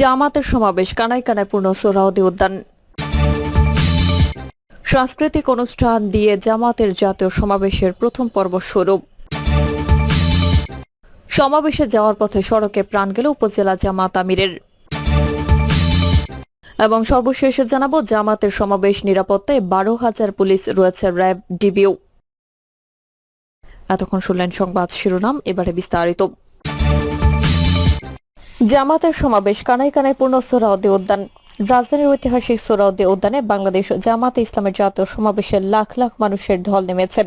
জামাতের সমাবেশ, কানায় কানায় পূর্ণ সোহরাওয়ার্দী উদ্যান। সাংস্কৃতিক অনুষ্ঠান দিয়ে জামাতের জাতীয় সমাবেশের প্রথম পর্ব শুরু। সমাবেশে যাওয়ার পথে সড়কে প্রাণ গেল উপজেলা জামাত আমিরের। এবং সর্বশেষে জানাব, জামাতের সমাবেশ নিরাপত্তায় বারো হাজার পুলিশ রয়েছে র্যাব ডিবিও এতক্ষণ শুনলেন সংবাদ শিরোনাম, এবারে বিস্তারিত। জামাতের সমাবেশ কানায় কানায় পূর্ণ সোহরাওয়ার্দী উদ্যান রাজধানীর ঐতিহাসিক সোহরাওয়ার্দী উদ্যানে বাংলাদেশ জামাতে ইসলামের জাতীয় সমাবেশে লাখ লাখ মানুষের ঢল নেমেছে।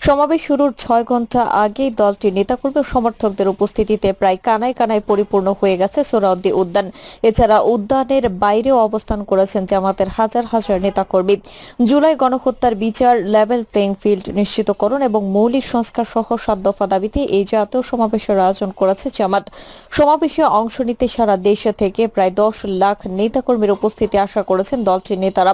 সমাবেশ শুরুর ছয় ঘণ্টা আগেই দলটির নেতাকর্মী সমর্থকদের উপস্থিতিতে প্রায় কানায় কানায় পরিপূর্ণ হয়ে গেছে সোহরাওয়ার্দী উদ্যান। এছাড়া উদ্যানের বাইরেও অবস্থান করেছেন জামাতের হাজার হাজার নেতাকর্মী। জুলাই গণহত্যার বিচার, লেভেল প্লেইং ফিল্ড নিশ্চিতকরণ এবং মৌলিক সংস্কার সহ সাত দফা দাবিতে এই জাতীয় সমাবেশের আয়োজন করেছে জামাত। সমাবেশে অংশ নিতে সারা দেশ থেকে প্রায় দশ লাখ নেতাকর্মীর উপস্থিতি আশা করেছেন দলটির নেতারা।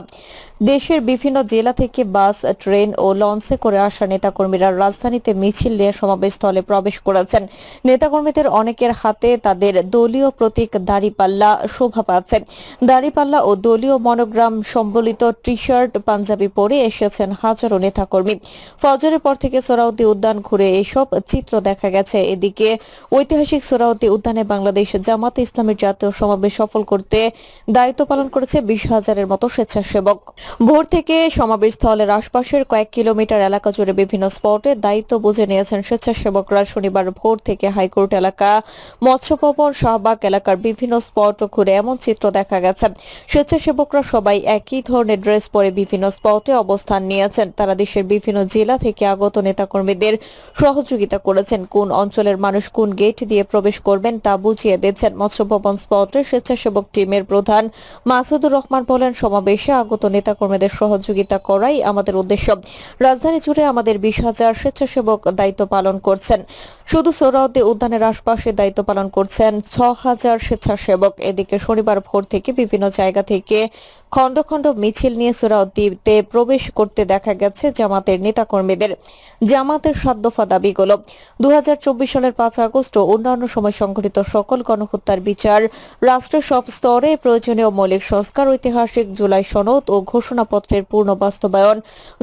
দেশের বিভিন্ন জেলা থেকে বাস, ট্রেন ও লঞ্চে করে আসা নেতাকর্মীরা রাজধানীতে মিছিল নিয়ে সমাবেশস্থলে প্রবেশ করেছেন। নেতাকর্মীদের অনেকের হাতে তাদের দলীয় প্রতীক দাড়িপাল্লা শোভা পাচ্ছে। দাড়িপাল্লা ও দলীয় মনোগ্রাম সম্বলিত টি শার্ট পাঞ্জাবি পরে এসেছেন হাজারো নেতাকর্মী। ফজরের পর থেকে সোরাউদ্দি উদ্যান ঘুরে এসব চিত্র দেখা গেছে। এদিকে ঐতিহাসিক সোরাউদ্দি উদ্যানে বাংলাদেশ জামাত ইসলামের জাতীয় সমাবেশ সফল করতে দায়িত্ব পালন করেছে বিশ হাজারের মতো স্বেচ্ছাসেবক। ভোর থেকে সমাবেশ স্থলের আশপাশের কয়েক কিলোমিটার এলাকা জুড়ে বিভিন্ন স্পটে দায়িত্ব বুঝে নিয়েছেন স্বেচ্ছাসেবকরা। শনিবার ভোর থেকে হাইকোর্ট এলাকা মৎস্য ভবন শাহবাগ এলাকার বিভিন্ন স্পট ঘুরে এমন চিত্র দেখা গেছে। স্বেচ্ছাসেবকরা সবাই একই ধরনের ড্রেস পরে বিভিন্ন স্পটে অবস্থান নিয়েছেন। তারা দেশের বিভিন্ন জেলা থেকে আগত নেতাকর্মীদের সহযোগিতা করেছেন। কোন অঞ্চলের মানুষ কোন গেট দিয়ে প্রবেশ করবেন তা বুঝিয়ে দিচ্ছেন মৎস্য ভবন স্পটে স্বেচ্ছাসেবক টিমের প্রধান মাসুদুর রহমান বলেন, সমাবেশে আগত নেতাকর্মীদের সহযোগিতা করাই আমাদের উদ্দেশ্য। রাজধানী জুড়ে আমাদের বিশ হাজার স্বেচ্ছাসেবক দায়িত্ব পালন করছেন। শুধু সোহরাওয়ার্দী উদ্যানের আশপাশে দায়িত্ব পালন করছেন ছ হাজার স্বেচ্ছাসেবক। এদিকে শনিবার ভোর থেকে বিভিন্ন জায়গা থেকে খণ্ড খণ্ড মিছিল নিয়ে সোহরাওয়ার্দীতে প্রবেশ করতে দেখা গেছে জামাতের নেতাকর্মীদের। জামাতের সাত দফা দাবিগুলো। দু হাজার চব্বিশ সালের পাঁচ আগস্ট ও অন্যান্য সময় সংঘটিত সকল গণহত্যার বিচার রাষ্ট্রের সব স্তরে প্রয়োজনীয় মৌলিক সংস্কার, ঐতিহাসিক জুলাই সনদ ও ঘোষণাপত্রের পূর্ণ বাস্তবায়ন,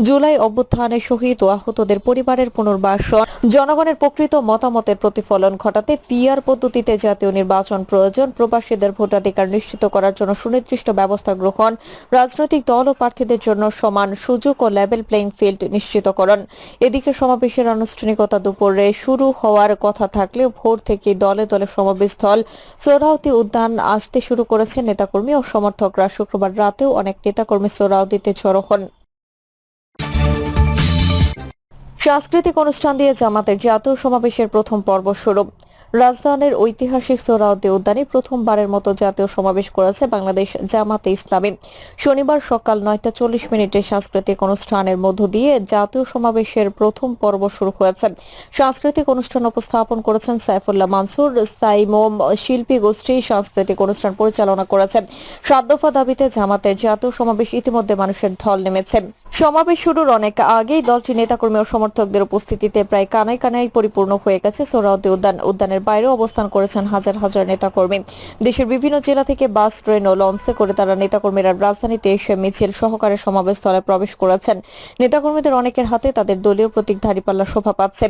জুলাই অভ্যুত্থানে শহীদ ও আহতদের পরিবারের পুনর্বাসন, জনগণের প্রকৃত মতামতের প্রতিফলন ঘটাতে পিআর পদ্ধতিতে জাতীয় নির্বাচন প্রয়োজন, প্রবাসীদের ভোটাধিকার নিশ্চিত করার জন্য সুনির্দিষ্ট ব্যবস্থা গ্রহণ রাজনৈতিক দল ও প্রার্থীদের জন্য সমান সুযোগ ও লেভেল প্লেইং ফিল্ড নিশ্চিতকরণ। এদিকে সমাবেশের আনুষ্ঠানিকতা দুপুরে শুরু হওয়ার কথা থাকলেও ভোর থেকে দলে দলে সমাবেশস্থল সোহরাওয়ার্দী উদ্যান আসতে শুরু করেছে নেতাকর্মী ও সমর্থকরা। শুক্রবার রাতেও অনেক নেতাকর্মী সোহরাওয়ার্দীতে জড়ো হন। সাংস্কৃতিক অনুষ্ঠান দিয়ে জামাতের জাতীয় সমাবেশের প্রথম পর্ব শুরু। রাজধানীর ঐতিহাসিক সোহরাওয়ার্দী উদ্যানে প্রথমবারের মতো জাতীয় সমাবেশ করেছে বাংলাদেশ জামাতে ইসলামী। শনিবার সকাল নয়টা চল্লিশ মিনিটে সাংস্কৃতিক অনুষ্ঠানের মধ্য দিয়ে জাতীয় সমাবেশের প্রথম পর্ব শুরু হয়েছে। সাংস্কৃতিক অনুষ্ঠান উপস্থাপন করেছেন সাইফুল্লাহ মানসুর। সাইমোম শিল্পী গোষ্ঠী সাংস্কৃতিক অনুষ্ঠান পরিচালনা করেছেন সাত দফা দাবিতে জামাতের জাতীয় সমাবেশ ইতিমধ্যে মানুষের ঢল নেমেছে। সমাবেশ শুরুর অনেক আগেই দলটির নেতাকর্মী ও সমর্থকদের উপস্থিতিতে প্রায় কানায় কানায় পরিপূর্ণ হয়ে গেছে সোহরাওয়ার্দী উদ্যান। উদ্যানের বাইরেও অবস্থান করেছেন হাজার হাজার নেতাকর্মী। দেশের বিভিন্ন জেলা থেকে বাস, ট্রেন ও লঞ্চে করে তারা নেতাকর্মীরা রাজধানীতে এসে মিছিল, সহকারে সমাবেশস্থলে প্রবেশ করেছেন। নেতাকর্মীদের অনেকের হাতে তাদের দলীয় প্রতীক ধারিপাল্লা শোভা পাচ্ছে।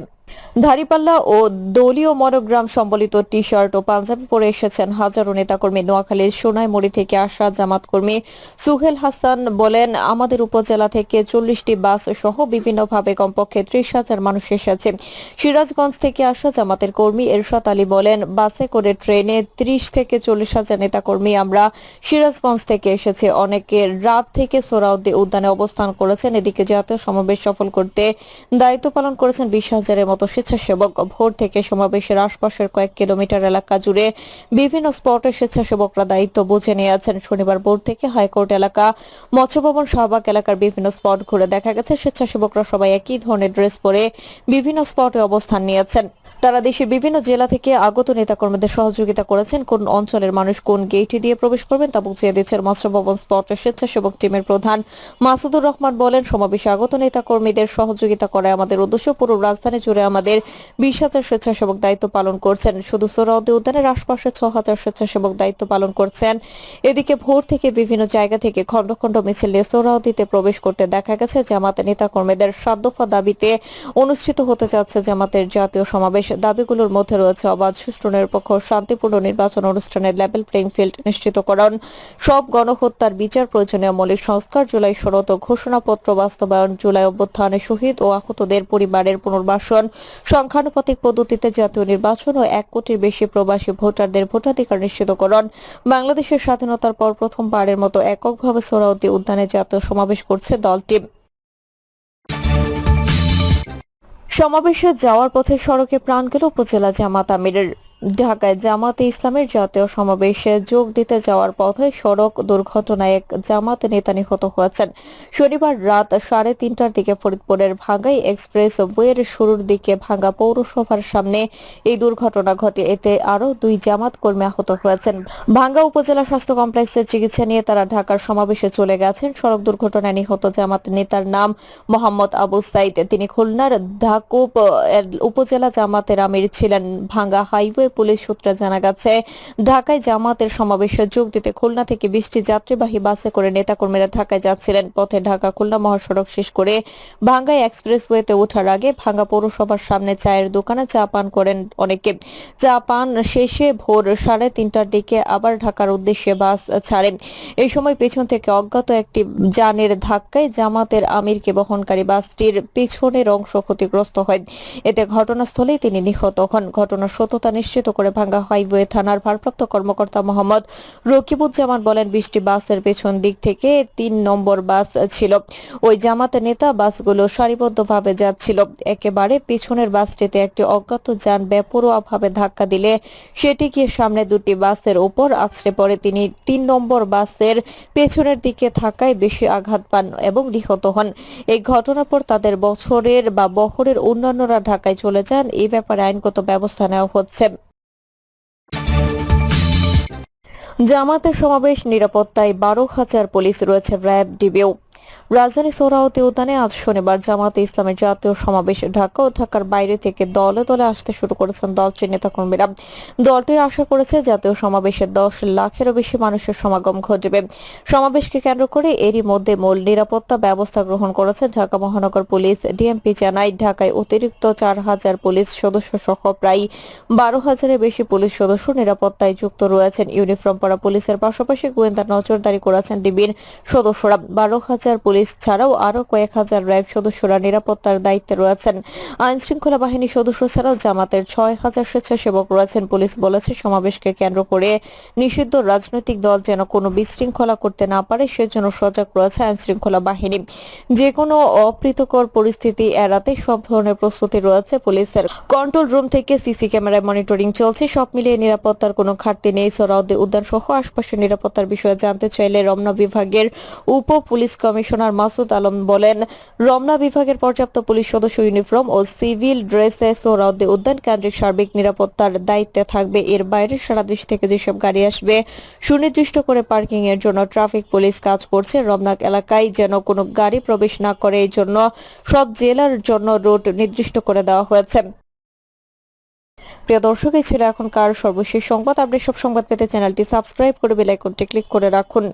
ধারীপাল্লা ও দলীয় মনোগ্রাম সম্বলিত টি শার্ট ও পাঞ্জাবি পরে এসেছেন হাজারো নেতাকর্মী। নোয়াখালীর সোনাইমুড়ি থেকে আসা জামাত কর্মী সুহেল হাসান বলেন, আমাদের উপজেলা থেকে চল্লিশটি বাস সহ বিভিন্নভাবে কমপক্ষে ত্রিশ হাজার মানুষ এসেছে। সিরাজগঞ্জ থেকে আসা জামাতের কর্মী এরশাদ আলী বলেন, বাসে করে ট্রেনে ত্রিশ থেকে চল্লিশ হাজার নেতাকর্মী আমরা সিরাজগঞ্জ থেকে এসেছে। অনেকে রাত থেকে সোহরাওয়ার্দী উদ্যানে অবস্থান করেছেন। এদিকে জাতীয় সমাবেশ সফল করতে দায়িত্ব পালন করেছেন বিশ হাজারের মতো স্বেচ্ছাসেবক ভোর থেকে সমাবেশের আশপাশের কয়েক কিলোমিটার এলাকা জুড়ে বিভিন্ন স্পটে স্বেচ্ছাসেবকরা দায়িত্ব বুঝে নিয়েছেন। শনিবার ভোর থেকে হাইকোর্ট এলাকা, মৎস্যভবন শাহবাগ এলাকার বিভিন্ন স্পট ঘুরে দেখা গেছে। স্বেচ্ছাসেবকরা সবাই একই ধরনের ড্রেস পরে বিভিন্ন স্পটে অবস্থান নিয়েছেন। তারা দেশের বিভিন্ন জেলা থেকে আগত নেতাকর্মীদের সহযোগিতা করেছেন। কোন অঞ্চলের মানুষ কোন গেটে দিয়ে প্রবেশ করবেন তা বুঝিয়ে দিচ্ছেন মৎস্য ভবন স্পটের স্বেচ্ছাসেবক টিমের প্রধান মাসুদুর রহমান বলেন, সমাবেশে আগত নেতাকর্মীদের সহযোগিতা করায় আমাদের উদ্দেশ্য। পুরো রাজধানী জুড়ে আমাদের বিশ হাজার স্বেচ্ছাসেবক দায়িত্ব পালন করছেন। শুধু সোহরাওয়ার্দী উদ্যানের আশপাশে ছ হাজার স্বেচ্ছাসেবক দায়িত্ব পালন করছেন। এদিকে ভোর থেকে বিভিন্ন জায়গা থেকে খণ্ড খণ্ড মিছিল সোহরাওয়ার্দীতে প্রবেশ করতে দেখা গেছে, জামাত নেতাকর্মীদের সাত দফা দাবিতে অনুষ্ঠিত হতে যাচ্ছে জামাতের জাতীয় সমাবেশ। দাবিগুলোর মধ্যে রয়েছে অবাধ সুষ্ঠু, নিরপেক্ষ শান্তিপূর্ণ নির্বাচন অনুষ্ঠানের লেভেল প্লেইং ফিল্ড নিশ্চিতকরণ, সব গণহত্যার বিচার প্রয়োজনীয় মৌলিক সংস্কার, জুলাই শরত ঘোষণাপত্র, বাস্তবায়ন, জুলাই অভ্যুত্থানে শহীদ ও আহতদের পরিবারের পুনর্বাসন সংখ্যানুপাতিক পদ্ধতিতে জাতীয় নির্বাচন ও এক কোটির বেশি প্রবাসী ভোটারদের ভোটাধিকার নিশ্চিতকরণ। বাংলাদেশের স্বাধীনতার পর প্রথমবারের মতো এককভাবে সোহরাওয়ার্দী উদ্যানে জাতীয় সমাবেশ করছে দলটি। সমাবেশে যাওয়ার পথে সড়কে প্রাণ গেল উপজেলা জামাত আমিরের। ঢাকায় জামাতে ইসলামের জাতীয় সমাবেশে যোগ দিতে যাওয়ার পথে সড়ক দুর্ঘটনায় এক জামাত নেতা নিহত হয়েছেন। শনিবার রাত সাড়ে তিনটার দিকে ফরিদপুরের ভাঙ্গাই এক্সপ্রেস ওয়ের শুরুর দিকে ভাঙ্গা পৌরসভার সামনে এই দুর্ঘটনা ঘটে। এতে আরও দুই জামাত কর্মী আহত হয়েছেন। ভাঙ্গা উপজেলা স্বাস্থ্য কমপ্লেক্সে চিকিৎসা নিয়ে তারা ঢাকার সমাবেশে চলে গেছেন। সড়ক দুর্ঘটনায় নিহত জামাত নেতার নাম মোহাম্মদ আবু সাইদ। তিনি খুলনার ধাকুপ উপজেলা জামাতের আমির ছিলেন। ভাঙ্গা হাইওয়ে পুলিশ সূত্রে জানা গেছে, ঢাকায় জামাতের সমাবেশে যোগ দিতে খুলনা থেকে বিশটি যাত্রীবাহী বাসে করে নেতাকর্মীরা ঢাকায় যাচ্ছিলেন। পথে ঢাকা খুলনা মহাসড়ক শেষ করে ভাঙ্গাই এক্সপ্রেসওয়েতে ওঠার আগে ভাঙ্গা পৌরসভার সামনে চায়ের দোকানে চা পান করেন অনেকে। চা পান শেষে ভোর সাড়ে তিনটার দিকে আবার ঢাকার উদ্দেশ্যে বাস ছাড়েন। এই সময় পেছন থেকে অজ্ঞাত একটি যানের ধাক্কায় জামাতের আমিরকে বহনকারী বাসটির পেছনের অংশ ক্ষতিগ্রস্ত হয়। এতে ঘটনাস্থলেই তিনি নিহত হন। ঘটনার সত্যতা নিশ্চিত করে ভাঙ্গা হাইওয়ে থানার ভারপ্রাপ্ত কর্মকর্তা মোহাম্মদ রকিবুজ্জামান বলেন, বৃষ্টি বাসের পেছন দিক থেকে তিন নম্বর বাস ছিল। ওই জামাতে নেতা বাসগুলো সারিবদ্ধভাবে যাচ্ছিল। একেবারে পিছনের বাসটিতে একটি অজ্ঞাত যান বেপরোয়াভাবে ধাক্কা দিলে সেটি গিয়ে সামনে দুটি বাসের ওপর আছড়ে পড়ে। তিনি তিন নম্বর বাসের পেছনের দিকে থাকায় বেশি আঘাত পান এবং নিহত হন। এই ঘটনার পর তাদের বছরের বা বহরের অন্যান্যরা ঢাকায় চলে যান। এই ব্যাপারে আইনগত ব্যবস্থা নেওয়া হচ্ছে। জামাতের সমাবেশ নিরাপত্তায় বারো হাজার পুলিশ রয়েছে র্যাব ডিবিও। রাজধানী সোহরাওয়ার্দী উদ্যানে আজ শনিবার জামাতে ইসলামের জাতীয় সমাবেশ ঢাকা ও ঢাকার বাইরে থেকে দলে দলে আসতে শুরু করেছেন দলটির নেতাকর্মীরা। দলটির আশা করেছে জাতীয় সমাবেশে দশ লাখেরও বেশি মানুষের সমাগম ঘটবে। সমাবেশকে কেন্দ্র করে এরই মধ্যে মূল নিরাপত্তা ব্যবস্থা গ্রহণ করেছে ঢাকা মহানগর পুলিশ। ডিএমপি জানায়, ঢাকায় অতিরিক্ত চার হাজার পুলিশ সদস্য সহ প্রায় বারো হাজারের বেশি পুলিশ সদস্য নিরাপত্তায় যুক্ত রয়েছেন। ইউনিফর্ম পরা পুলিশের পাশাপাশি গোয়েন্দা নজরদারি করেছেন ডিবির সদস্যরা। বারো হাজার পুলিশ ছাড়াও আরও কয়েক হাজার র্যাব সদস্যরা নিরাপত্তার দায়িত্বে রয়েছেন। আইন শৃঙ্খলা বাহিনী সদস্য ছাড়াও জামাতের ছয় হাজার স্বেচ্ছাসেবক রয়েছেন, পুলিশ বলেছে সমাবেশকে কেন্দ্র করে নিষিদ্ধ রাজনৈতিক দল যেন কোনো বিশৃঙ্খলা করতে না পারে, সেজন্য সজাগ রয়েছে আইন শৃঙ্খলা বাহিনী। যে কোনো অপ্রীতকর পরিস্থিতি এড়াতে সব ধরনের প্রস্তুতি রয়েছে পুলিশের। কন্ট্রোল রুম থেকে সিসি ক্যামেরায় মনিটরিং চলছে, সব মিলিয়ে নিরাপত্তার কোনো ঘাটতি নেই। সোহরাওয়ার্দী উদ্যান সহ আশপাশের নিরাপত্তার বিষয়ে জানতে চাইলে রমনা বিভাগের উপ পুলিশ কমিশনার মাসুদ আলম বলেন, রমনা বিভাগের পর্যাপ্ত পুলিশ সদস্য, ইউনিফর্ম ও সিভিল ড্রেসে সোহরাওয়ার্দী উদ্যান কেন্দ্রিক সার্বিক নিরাপত্তার দায়িত্বে থাকবে। এর বাইরে সারা দেশ থেকে যেসব গাড়ি আসবে, সুনির্দিষ্ট করে পার্কিং এর জন্য ট্রাফিক পুলিশ কাজ করছে। রমনা এলাকায় যেন কোনো গাড়ি প্রবেশ না করে, এই জন্য সব জেলার জন্য রুট নির্দিষ্ট করে দেওয়া হয়েছে। প্রিয় দর্শক, এই ছিল এখনকার সর্বশেষ সংবাদ। আপনি সব সংবাদ পেতে চ্যানেলটি সাবস্ক্রাইব করে বেল আইকনটি ক্লিক করে রাখুন।